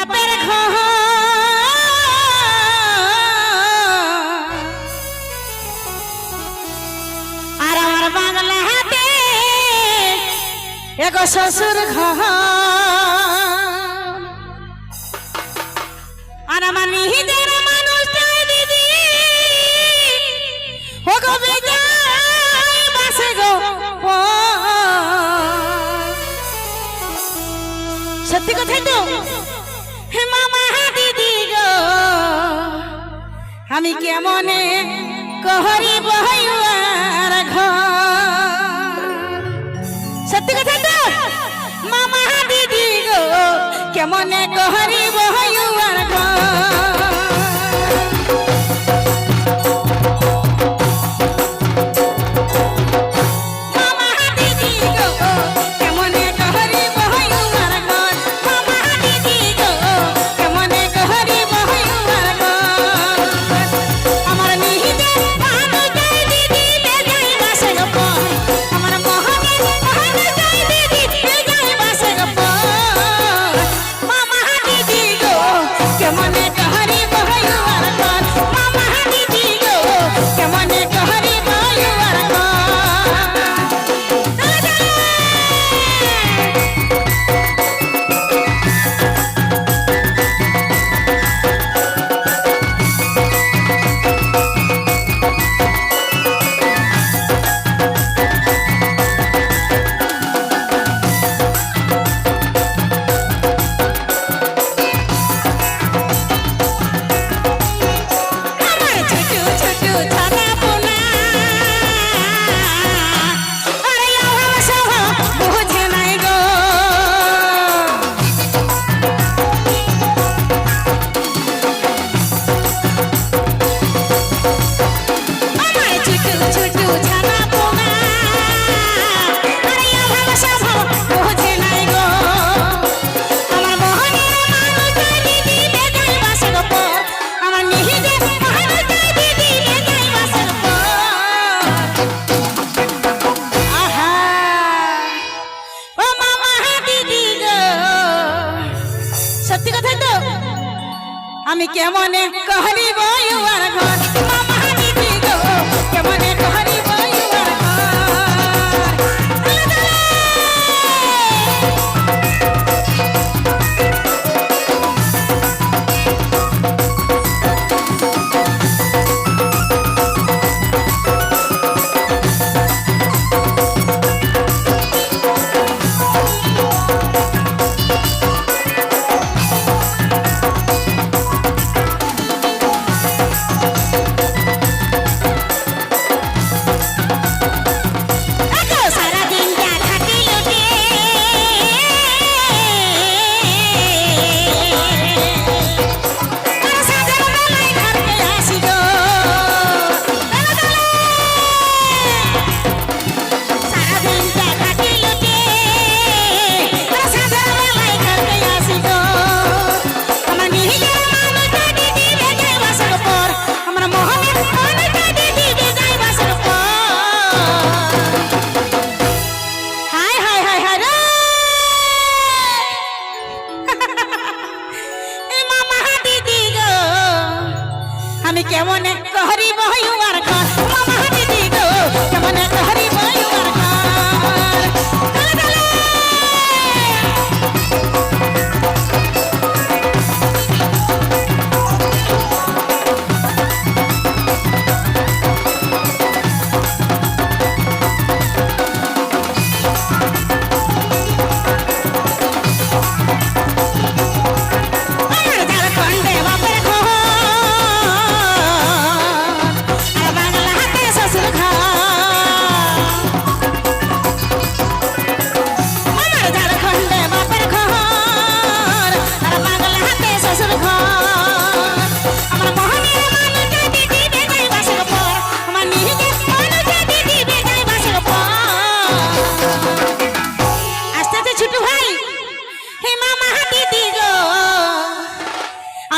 বাপের ঘর। আর আমার বাংলা হাতে এগো শ্বশুর ঘর। সত্যি কথাই তো? আমি কেমনে কহরি বহাইয়ার ঘর? আমি কেমন করিব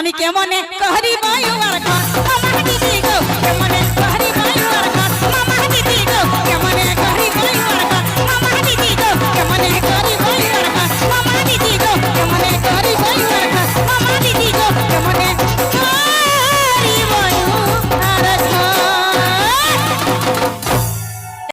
আমি কেমন করিব আমার